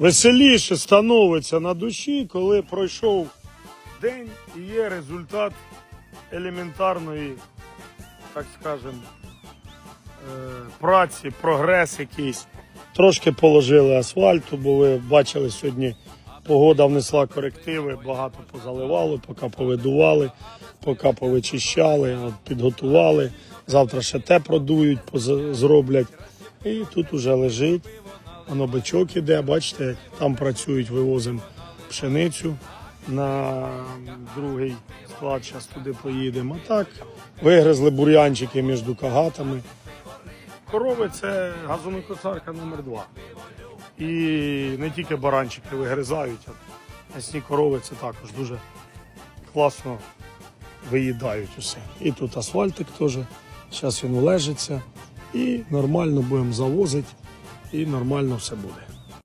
веселіше становиться на душі, коли пройшов день і є результат елементарної, так скажемо, е, праці, прогрес якийсь. Трошки положили асфальту, бо ви бачили сьогодні. Погода внесла корективи, багато позаливало, поки повидували, поки повичищали, от підготували. Завтра ще те продують, зроблять. І тут уже лежить. Воно бичок іде, бачите, там працюють, вивозимо пшеницю на другий склад, зараз туди поїдемо. А так, вигризли бур'янчики між кагатами. Корови це газонокосарка номер 2 І не тільки баранчики вигризають, а м'ясні корови це також дуже класно виїдають усе. І тут асфальтик теж. Зараз він улежиться і нормально будемо завозити, і нормально все буде.